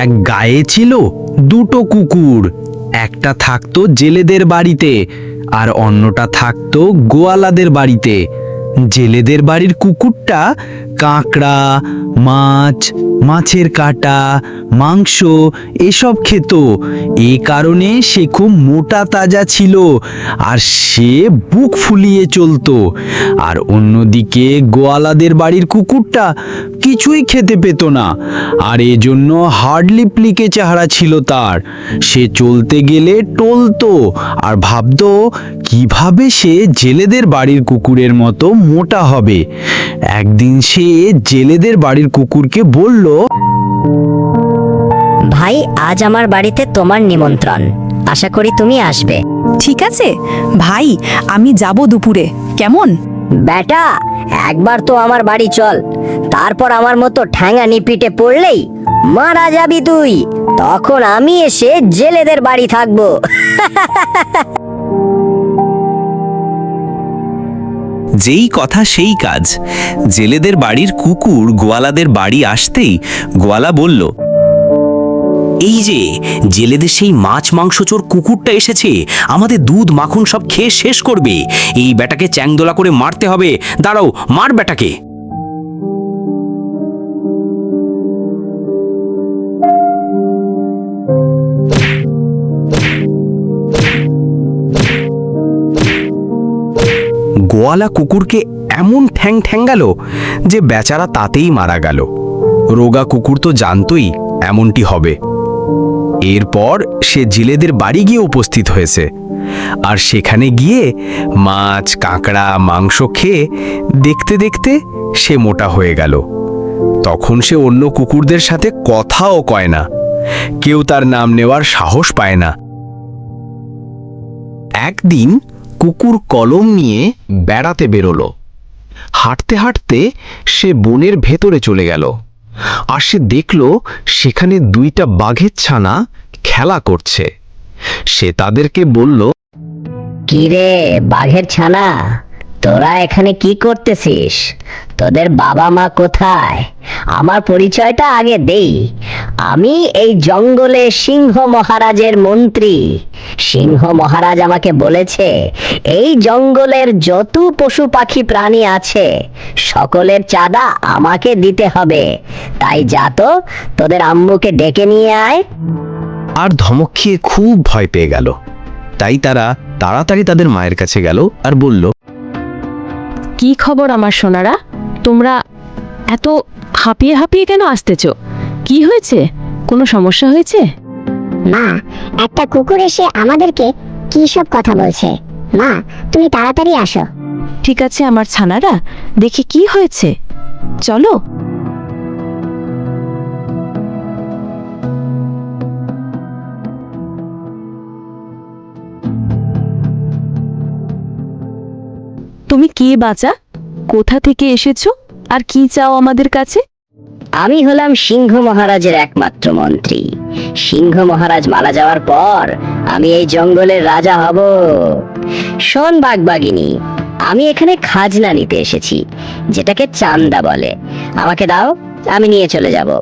এক গায়ে ছিল দুটো কুকুর। একটা থাকতো জেলেদের বাড়িতে আর অন্যটা থাকতো গোয়ালাদের বাড়িতে। জেলেদের বাড়ির কুকুরটা কাঁকড়া, মাছ, মাছের কাটা, মাংস এসব খেত। এ কারণে সে খুব মোটা তাজা ছিল আর সে বুক ফুলিয়ে চলতো। আর অন্যদিকে গোয়ালাদের বাড়ির কুকুরটা কিছুই খেতে পেত না আর এজন্য হার্ডলি প্লিকে চেহারা ছিল তার। সে চলতে গেলে টলতো আর ভাবতো, কীভাবে সে জেলেদের বাড়ির কুকুরের মতো মোটা হবে? একদিন সে জেলেদের বাড়ির কুকুরকে বলল ভাই আজ আমার বাড়িতে তোমার নিমন্ত্রণ। আশা করি তুমি আসবে। ঠিক আছে। ভাই আমি যাব দুপুরে। কেমন? বেটা একবার তো আমার বাড়ি চল। তারপর আমার মতো ঠ্যাঙা নিপিটে পড়লেই মারা যাবি তুই। তখন আমি এসে জেলেদের বাড়ি থাকব। যেই কথা সেই কাজ। জেলেদের বাড়ির কুকুর গোয়ালাদের বাড়ি আসতেই গোয়ালা বলল, এই যে, জেলেদের সেই মাছ মাংস চোর কুকুরটা এসেছে, আমাদের দুধ মাখন সব খেয়ে শেষ করবে। এই বেটাকে চ্যাংদোলা করে মারতে হবে। দাঁড়াও, মার বেটাকে। গোয়ালা কুকুরকে এমন ঠ্যাং ঠ্যাঙ্গালো যে বেচারা তাতেই মারা গেল। রোগা কুকুর তো জানতই এমনটি হবে। এরপর সে জিলেদের বাড়ি গিয়ে উপস্থিত হয়েছে। আর সেখানে গিয়ে মাছ, কাঁকড়া, মাংস খেয়ে দেখতে দেখতে সে মোটা হয়ে গেল। তখন সে অন্য কুকুরদের সাথে কথাও কয় না। কেউ তার নাম নেওয়ার সাহস পায় না। একদিন কুকুর কলম নিয়ে বেড়াতে বেরোলো। হাঁটতে হাঁটতে সে বনের ভেতরে চলে গেল। আর সে দেখল সেখানে দুইটা বাঘের ছানা খেলা করছে। সে তাদেরকে বলল কিরে বাঘের ছানা? তোরা এখানে কি করতেছিস? তোদের বাবা মা কোথায়? আমার পরিচয়টা আগে দেই। আমি এই জঙ্গলে সিংহ মহারাজের মন্ত্রী। সিংহ মহারাজ আমাকে বলেছে, এই জঙ্গলের যত পশু পাখি প্রাণী আছে, সকলের চাঁদা আমাকে দিতে হবে। তাই যা তো, তোদের আম্মুকে ডেকে নিয়ে আয়। আর ধমক খেয়ে খুব ভয় পেয়ে গেল। তাই তারা তাড়াতাড়ি তাদের মায়ের কাছে গেল আর বলল কি খবর আমার সোনারা? তোমরা এত হাঁপিয়ে হাঁপিয়ে কেন আসতেছ? কি হয়েছে? কোনো সমস্যা হয়েছে? মা একটা কুকুর এসে আমাদেরকে কি সব কথা বলছে? মা তুমি তাড়াতাড়ি আসো। ঠিক আছে আমার ছানারা দেখি কি হয়েছে। চলো। তুমি কে বাঁচা কোথা থেকে এসেছ? আর কি চাও আমাদের কাছে? আমি হলাম সিংহ মহারাজের একমাত্র মন্ত্রী। সিংহ মহারাজ মারা যাওয়ার পর আমি এই জঙ্গলের রাজা হব। শোন বাগবাগিনী আমি এখানে খাজনা নিতে এসেছি যেটাকে চান্দা বলে। আমাকে দাও আমি নিয়ে চলে যাব।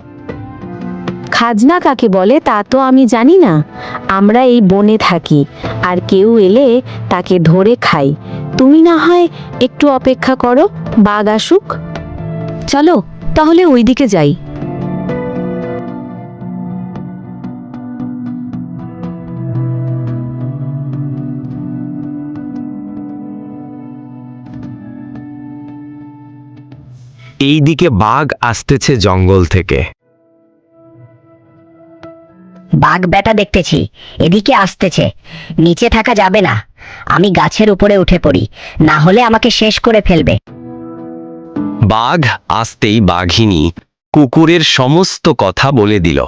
খাজনা কাকে বলে তা তো আমি জানি না। আমরা এই বনে থাকি আর কেউ এলে তাকে ধরে খাই। তুমি না হয় একটু অপেক্ষা করো বাঘ আসুক। চলো, তাহলে ওইদিকে যাই। এই দিকে বাঘ আসতেছে জঙ্গল থেকে। বাঘ বেটা দেখতেছি, এদিকে আসতেছে। নিচে থাকা যাবে না। আমি গাছের উপরে উঠে পড়ি, না হলে আমাকে শেষ করে ফেলবে। বাঘ আসতেই বাঘিনী কুকুরের সমস্ত কথা বলে দিল।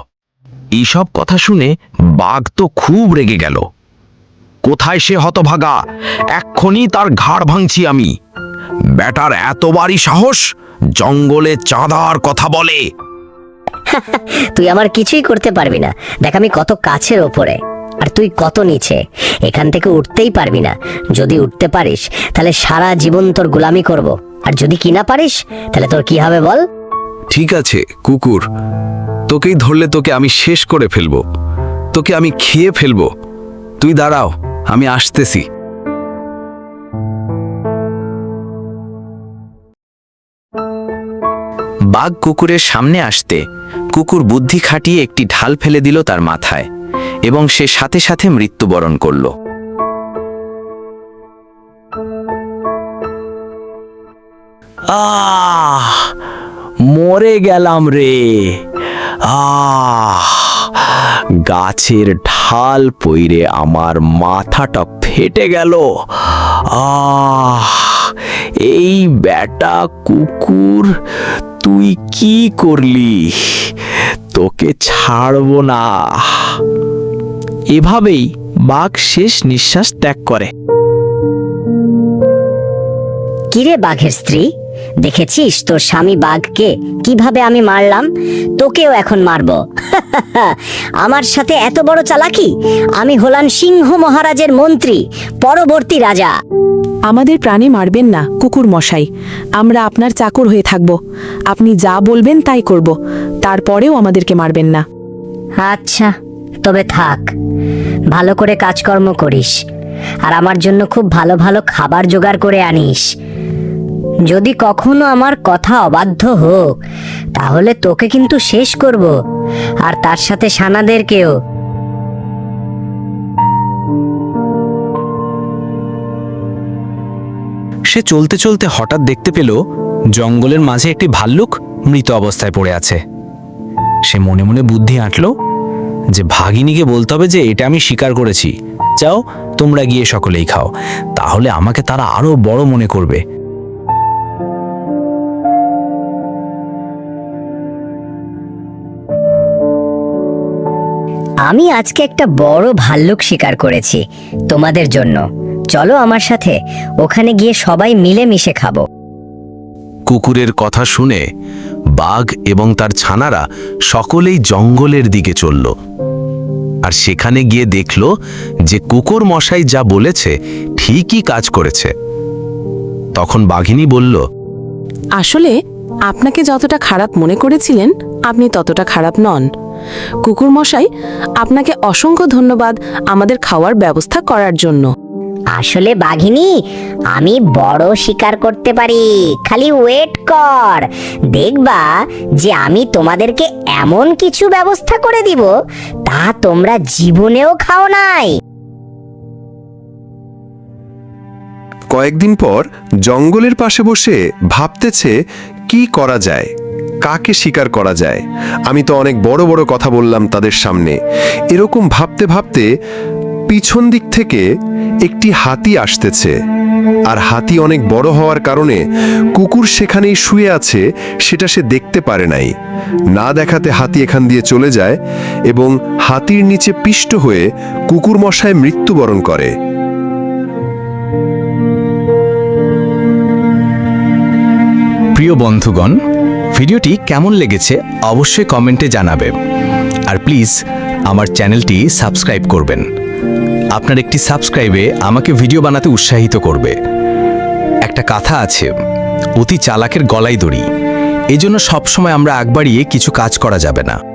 এইসব কথা শুনে বাঘ তো খুব রেগে গেল। কোথায় সে হতভাগা? এক্ষুনি তার ঘাড় ভাঙছি আমি। ব্যাটার এতবারই সাহস, জঙ্গলে চাঁদার কথা বলে। তুই আমার কিছুই করতে পারবি না। দেখ আমি কত কাছের ওপরে। আর তুই কত নিচে। এখান থেকে উঠতেই পারবি না। যদি উঠতে পারিস, তাহলে সারা জীবন তোর গোলামি করব। আর যদি কি না পারিস, তাহলে তোর কি হবে বল? ঠিক আছে, কুকুর। তোকেই ধরলে তোকে আমি শেষ করে ফেলব। তোকে আমি খেয়ে ফেলব। তুই দাঁড়াও, আমি আসতেছি। বাঘ কুকুরের সামনে আসতে কুকুর বুদ্ধি খাটিয়ে একটি ঢাল ফেলে দিল তার মাথায় এবং সে সাথে সাথে মৃত্যুবরণ করল। আহ, মরে গেলাম রে। আহ, গাছের ঢাল পইরে আমার মাথাটা ফেটে গেল। আহ, এই বেটা কুকুর তুই কি করলি? তোকে ছাড়বো না। এভাবেই বাঘ শেষ নিঃশ্বাস ত্যাগ করে। কিরে বাঘের স্ত্রী? দেখেছিস তোর স্বামী বাঘকে? কীভাবে আমি মারলাম? তোকেও এখন মারবো। আমার সাথে এত বড় চালাকি? আমি হলাম সিংহ মহারাজের মন্ত্রী, পরবর্তী রাজা। আমাদের প্রাণে মারবেন না, কুকুর মশাই। আমরা আপনার চাকর হয়ে থাকব। আপনি যা বলবেন তাই করব। তারপরেও আমাদেরকে মারবেন না। আচ্ছা তবে থাক। ভালো করে কাজকর্ম করিস। আর আমার জন্য খুব ভালো ভালো খাবার জোগাড় করে আনিস। যদি কখনো আমার কথা অবাধ্য হোক তাহলে তোকে কিন্তু শেষ করব। আর তার সাথে সানাদেরকেও। সে চলতে চলতে হঠাৎ দেখতে পেল জঙ্গলের মাঝে একটি ভাল্লুক মৃত অবস্থায় পড়ে আছে। সে মনে মনে বুদ্ধি আঁটল যে ভাগিনীকে বলতে হবে যে এটা আমি স্বীকার করেছি। যাও, তোমরা গিয়ে সকলেই খাও। তাহলে আমাকে তারা আরও বড় মনে করবে। আমি আজকে একটা বড় ভাল্লুক শিকার করেছি তোমাদের জন্য। চলো আমার সাথে ওখানে গিয়ে সবাই মিলে মিশে খাব। কুকুরের কথা শুনে বাঘ এবং তার ছানারা সকলেই জঙ্গলের দিকে চলল। আর সেখানে গিয়ে দেখল যে কুকুর মশাই যা বলেছে ঠিকই কাজ করেছে। তখন বাঘিনী বলল আসলে আপনাকে যতটা খারাপ মনে করেছিলেন আপনি ততটা খারাপ নন। কুকুর মশাই আপনাকে অসংখ্য ধন্যবাদ আমাদের খাওয়ার ব্যবস্থা করার জন্য। আসলে বাঘিনী, আমি বড় শিকার করতে পারি। খালি ওয়েট কর। দেখবা যে আমি তোমাদেরকে এমন কিছু ব্যবস্থা করে দিব, তা তোমরা জীবনেও খাও নাই। কয়েকদিন পর জঙ্গলের পাশে বসে ভাবতেছে কি করা যায়, কাকে শিকার করা যায়। আমি তো অনেক বড় বড় কথা বললাম তাদের সামনে। এরকম ভাবতে ভাবতে পিছন দিক থেকে একটি হাতি আসতেছে। আর হাতি অনেক বড় হওয়ার কারণে কুকুর সেখানেই শুয়ে আছে, সেটা সে দেখতে পারে নাই। না দেখাতে হাতি এখান দিয়ে চলে যায় এবং হাতির নিচে পিষ্ট হয়ে কুকুর মশায় মৃত্যুবরণ করে। প্রিয় বন্ধুগণ, ভিডিওটি কেমন লেগেছে অবশ্যই কমেন্টে জানাবে। আর প্লিজ, আমার চ্যানেলটি সাবস্ক্রাইব করবেন। আপনার একটি সাবস্ক্রাইবে আমাকে ভিডিও বানাতে উৎসাহিত করবে। একটা কথা আছে, অতি চালাকের গলায় দড়ি। এজন্য সবসময় আমরা আগবাড়িয়ে কিছু কাজ করা যাবে না।